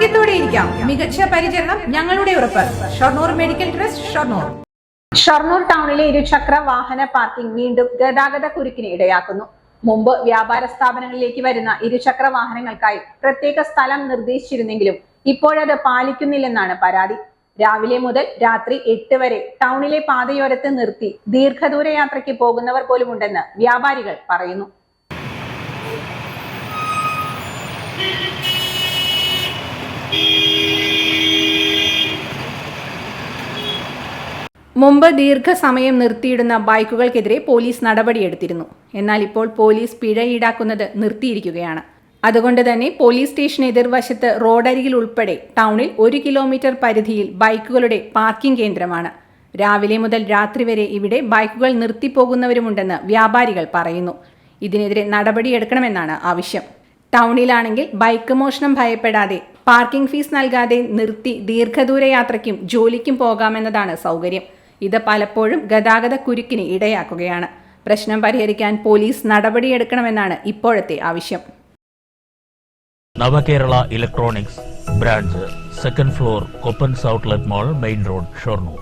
ആരോഗ്യത്തോടെ ഇരിക്കാം. മികച്ച പരിചരണം ഞങ്ങളുടെ ഉറപ്പ്. Shoranur medical trust Shoranur. Shoranur ടൗണിലെ ഇരുചക്ര വാഹന പാർക്കിംഗ് വീണ്ടും ഗതാഗത കുരുക്കിന് ഇടയാക്കുന്നു. മുമ്പ് വ്യാപാര സ്ഥാപനങ്ങളിലേക്ക് വരുന്ന ഇരുചക്ര വാഹനങ്ങൾക്കായി പ്രത്യേക സ്ഥലം നിർദ്ദേശിച്ചിരുന്നെങ്കിലും ഇപ്പോഴത് പാലിക്കുന്നില്ലെന്നാണ് പരാതി. രാവിലെ മുതൽ രാത്രി എട്ട് വരെ ടൗണിലെ പാതയോരത്ത് നിർത്തി ദീർഘദൂര യാത്രയ്ക്ക് പോകുന്നവർ പോലും പോലുമുണ്ടെന്ന് വ്യാപാരികൾ പറയുന്നു. മുമ്പ് ദീർഘസമയം നിർത്തിയിടുന്ന ബൈക്കുകൾക്കെതിരെ പോലീസ് നടപടിയെടുത്തിരുന്നു. എന്നാൽ ഇപ്പോൾ പോലീസ് പിഴ ഈടാക്കുന്നത് നിർത്തിയിരിക്കുകയാണ്. അതുകൊണ്ട് തന്നെ പോലീസ് സ്റ്റേഷൻ എതിർവശത്ത് റോഡരികിൽ ഉൾപ്പെടെ ടൗണിൽ ഒരു കിലോമീറ്റർ പരിധിയിൽ ബൈക്കുകളുടെ പാർക്കിംഗ് കേന്ദ്രമാണ്. രാവിലെ മുതൽ രാത്രി വരെ ഇവിടെ ബൈക്കുകൾ നിർത്തിപ്പോകുന്നവരുമുണ്ടെന്ന് വ്യാപാരികൾ പറയുന്നു. ഇതിനെതിരെ നടപടിയെടുക്കണമെന്നാണ് ആവശ്യം. ടൗണിലാണെങ്കിൽ ബൈക്ക് മോഷണം ഭയപ്പെടാതെ പാർക്കിംഗ് ഫീസ് നൽകാതെ നിർത്തി ദീർഘദൂര യാത്രയ്ക്കും ജോലിക്കും പോകാമെന്നതാണ് സൗകര്യം. ഇത് പലപ്പോഴും ഗതാഗത കുരുക്കിന് ഇടയാക്കുകയാണ്. പ്രശ്നം പരിഹരിക്കാൻ പോലീസ് നടപടിയെടുക്കണമെന്നാണ് ഇപ്പോഴത്തെ ആവശ്യം. Navakerala electronics branch second floor Koppan outlet mall main road Shoranur.